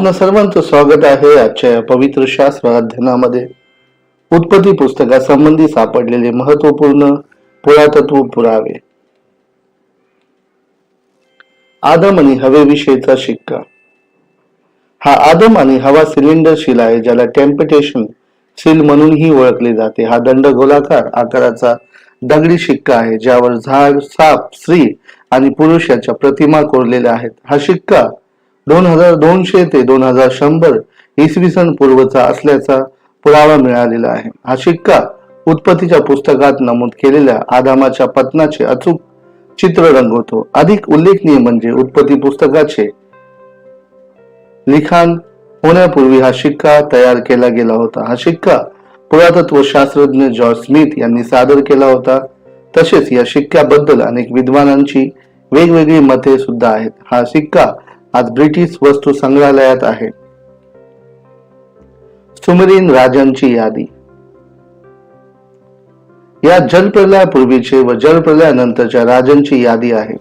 आपणा सर्वांचं स्वागत आहे आजच्या या पवित्र शास्त्र अध्ययनामध्ये. उत्पत्ती पुस्तकासंबंधी सापडलेले महत्त्वपूर्ण पुरातत्व पुरावे. आदम आणि हवेविषयीचा शिक्का. हा आदम आणि हवा सिलेंडर शिला आहे ज्याला टेम्पटेशन सील म्हणूनही ओळखले जाते. हा दंड गोलाकार आकाराचा दगडी शिक्का आहे ज्यावर झाड साप स्त्री आणि पुरुष याच्या प्रतिमा कोरलेल्या आहेत. हा शिक्का दोन हजार दोनशे ते दोन हजार शंभर इसवी सन पूर्वचा असल्याचा पुरावा मिळालेला आहे. हा शिक्का उत्पत्तीच्या पुस्तकात नमूद केलेल्या आदामाच्या पत्नाचे अचूक चित्र रंगवतो अधिक उल्लेखनीय म्हणजे उत्पत्ती पुस्तकाचे लिखाण होण्यापूर्वी हा शिक्का तयार केला गेला होता. हा शिक्का पुरातत्व शास्त्रज्ञ जॉर्ज स्मिथ यांनी सादर केला होता. तसेच या शिक्क्याबद्दल अनेक विद्वानांची वेगवेगळी मते सुद्धा आहेत. हा शिक्का आज ब्रिटिश वस्तू संग्रहालयात आहे. सुमरीन राजांची यादी. या जलप्रलयापूर्वीचे व जलप्रलयानंतरच्या राजांची यादी आहे.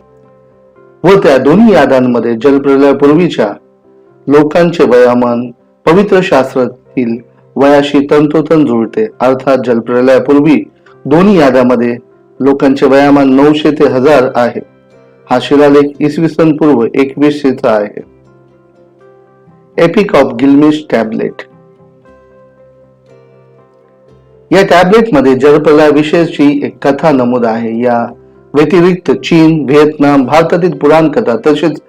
व त्या दोन्ही याद्यांमध्ये जलप्रलयापूर्वीच्या लोकांचे वयामान पवित्र शास्त्रातील वयाशी तंतोतंत जुळते. अर्थात जलप्रलयापूर्वी दोन्ही याद्यामध्ये लोकांचे वयामान नऊशे ते हजार आहे. हा शिलालेख इसवी सन पूर्व एकवीसशेचा आहे. एपिक ऑफ गिल्मिश टॅबलेट या टॅबलेटमध्ये जलप्रलयाविषयीची एक कथा नमूद आहे. या व्यतिरिक्त चीन व्हिएतनाम भारतातील पुराण कथा तसेच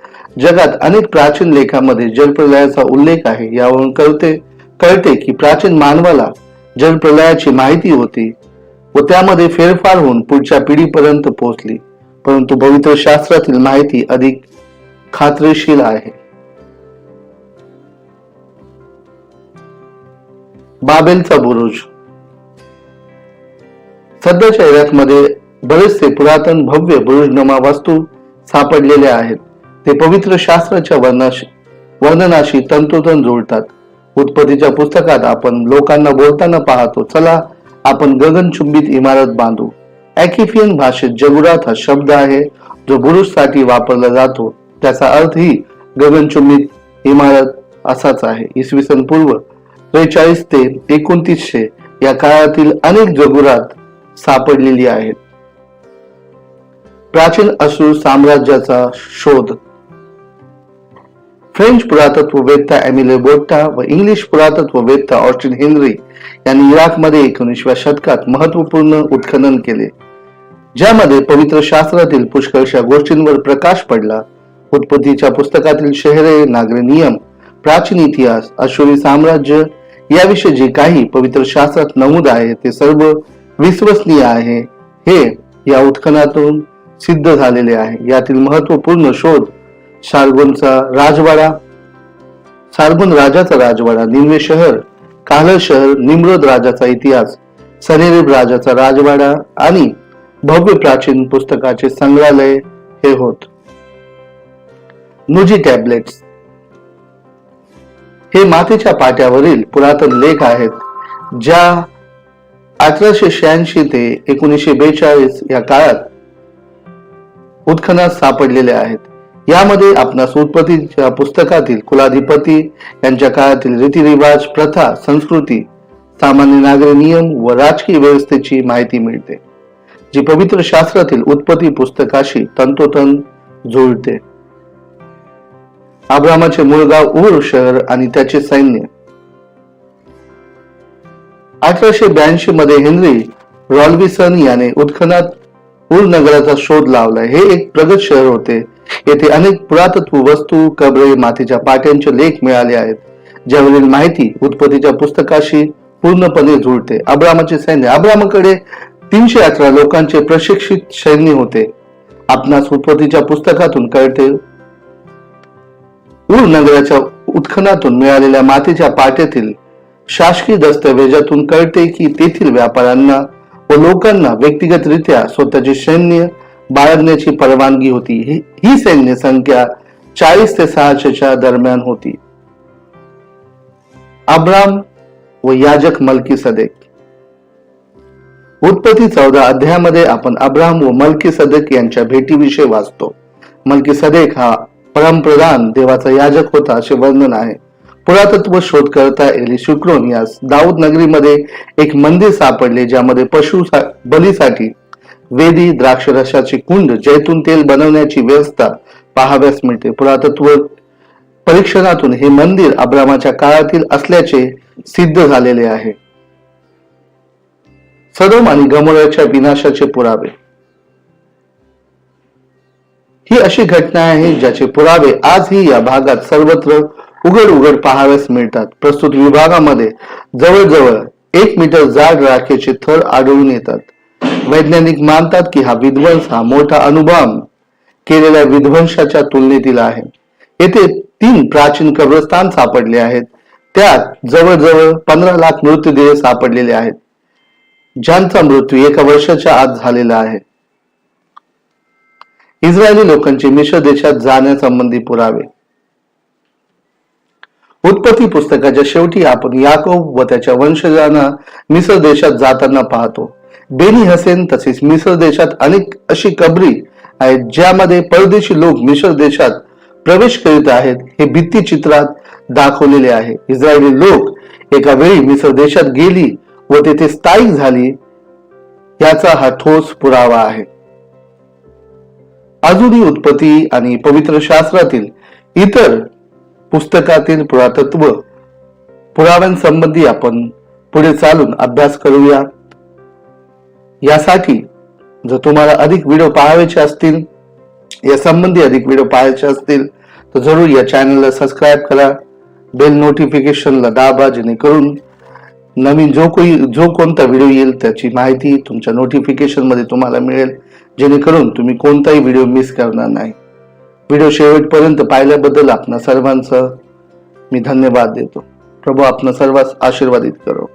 जगात अनेक प्राचीन लेखामध्ये जलप्रलयाचा उल्लेख आहे. यावरून कळते कळते की प्राचीन मानवाला जलप्रलयाची माहिती होती व त्यामध्ये फेरफार होऊन पुढच्या पिढीपर्यंत पोहोचली. परंतु पवित्र शास्त्रातील माहिती अधिक खात्रीशील आहे. बाबेलचा बुरुज. सध्याच्या इराकमध्ये बरेचसे पुरातन भव्य बुरुजनमा वास्तू सापडलेल्या आहेत. ते पवित्र शास्त्राच्या वर्णाशी वर्णनाशी तंतोतंत जुळतात. उत्पत्तीच्या पुस्तकात आपण लोकांना बोलताना पाहतो चला आपण गगनचुंबित इमारत बांधू. ॲकिफियन भाषेत जगुरात हा शब्द आहे जो बुरुजसाठी वापरला जातो. त्याचा अर्थही गगनचुंबित इमारत असाच आहे. इसवी सन पूर्व त्रेचाळीस ते एकोणतीसशे या काळातील अनेक जगुरात सापडलेली आहेत. प्राचीन असुर साम्राज्याचा शोध. फ्रेंच पुरातत्ववेत्ता एमिले बोट्टा व इंग्लिश पुरातत्ववेत्ता ऑस्टिन हेनरी यांनी इराकमध्ये एकोणीसव्या शतकात महत्त्वपूर्ण उत्खनन केले. ज्यामध्ये पवित्र शास्त्रातील पुष्कळशा गोष्टींवर प्रकाश पडला. उत्पत्तीच्या पुस्तकातील शहरे नागरी नियम प्राचीन इतिहास अश्वरी साम्राज्य याविषयी जे काही पवित्र शास्त्रात नमूद आहे ते सर्व विश्वसनीय आहे. हे या उत्खनातून सिद्ध झालेले आहे. यातील महत्त्वपूर्ण शोध शार्गोनचा राजवाडा सार्गोन राजाचा राजवाडा निम्वे शहर काहल शहर निम्रोद राजाचा इतिहास सनेरेब राजाचा राजवाडा आणि भव्य प्राचीन पुस्तकाचे संग्रहालय हे होत. Nuzi tablets. हे मातीच्या पाट्यावरील पुरातन लेख आहेत ज्या अठराशे शहाऐंशी ते एकोणीसशे बेचाळीस या काळात उत्खनात सापडलेले आहेत. यामध्ये आपणास उत्पत्तीच्या पुस्तकातील कुलाधिपती यांच्या काळातील रीतिरिवाज प्रथा संस्कृती सामान्य नागरी नियम व राजकीय व्यवस्थेची माहिती मिळते. जी पवित्र शास्त्रातील उत्पत्ती पुस्तकाशी तंतोतंत जुळते. अब्रामाचे मूळ गाव उर शहर आणि त्याचे सैन्य. अठराशे ब्याऐंशी मध्ये हेनरी रॉल्विसन याने उत्खनात उर नगराचा शोध लावला. हे एक प्रगत शहर होते. येथे अनेक पुरातत्व वस्तू कबरे मातीच्या पाट्यांचे लेख मिळाले आहेत. ज्यावरील माहिती उत्पत्तीच्या पुस्तकाशी पूर्णपणे जुळते. अब्रामाचे सैन्य अब्रामाकडे तीनशे अठरा लोकांचे प्रशिक्षित सैन्य होते. आपणास उत्पत्तीच्या पुस्तकातून कळते. उर नगराच्या उत्खनातून मिळालेल्या मातीच्या पाट्यातील शासकीय दस्तऐवजातून कळते की तेथील व्यापाऱ्यांना व लोकांना व्यक्तिगतरित्या स्वतःचे सैन्य बाळगण्याची परवानगी होती. ही सैन्य संख्या चाळीस ते सहाशेच्या दरम्यान होती. अब्राम व याजक मलकी सदेक उत्पत्ती चौदा अध्यायामध्ये आपण अब्राम व मलकी सदक यांच्या भेटीविषयी वाचतो. मलकी सदेक हा परमप्रधान देवाचा याजक होता असे वर्णन आहे. पुरातत्व शोधकर्ता एली शुक्रोन यास दाऊद नगरीमध्ये एक मंदिर सापडले ज्यामध्ये पशु सा- बलीसाठी वेदी द्राक्षरसाची कुंड जैतून तेल बनवण्याची व्यवस्था पाहाव्यास मिळते. पुरातत्व परीक्षणातून हे मंदिर अब्रामाच्या काळातील असल्याचे सिद्ध झालेले आहे. सदोम आणि गमोराच्या विनाशाचे पुरावे. ही अशी घटना आहे ज्याचे पुरावे आजही या भागात सर्वत्र उघड उघड पाहाव्यास मिळतात. प्रस्तुत विभागामध्ये जवळजवळ एक मीटर जाड राखेचे थर आढळून येतात. वैज्ञानिक मानतात की हा विध्वंस हा मोठा अनुभव केलेल्या विध्वंसाच्या तुलनेतील आहे. येथे तीन प्राचीन कब्रस्तान सापडले आहेत. त्यात जवळजवळ पंधरा लाख मृतदेह सापडलेले आहेत. ज्यांचा मृत्यू एका वर्षाच्या आत झालेला आहे. इस्रायली लोकांचे मिश्र देशात जाण्यासंबंधी पुरावे. उत्पत्ती पुस्तकाच्या शेवटी आपण याकोब व त्याच्या वंशजांना मिस्र देशात जाताना पाहतो. बेनी हसेन तसेच मिस्र देशात अनेक अशी कबरी आहेत ज्यामध्ये परदेशी लोक मिस्र देशात प्रवेश करीत आहेत. हे भित्ती चित्रात दाखवलेले आहे. इस्रायली लोक एका वेळी मिस्र देशात गेली व तेथे स्थायिक झाली याचा हा ठोस पुरावा आहे. अजूनही उत्पत्ती आणि पवित्र शास्त्रातील इतर पुस्तकातील पुरातत्व पुराव्यांसंबंधी आपण पुढे चालून अभ्यास करूया. यासाठी जर तुम्हाला अधिक व्हिडिओ पाहायचे असतील या संबंधी अधिक व्हिडिओ पाहायचे असतील तर जरूर या चॅनलला सबस्क्राईब करा. बेल नोटिफिकेशनला दाबा जेणेकरून नवीन जो कोई जो कोणता व्हिडिओ येईल त्याची माहिती तुमच्या नोटिफिकेशनमध्ये तुम्हाला मिळेल. जेणेकरून तुम्ही कोणताही व्हिडिओ मिस करणार नाही. व्हिडिओ शेवटपर्यंत पाहिल्याबद्दल आपणा सर्वांचं मी धन्यवाद देतो. प्रभू आपण सर्वांस आशीर्वादित करो.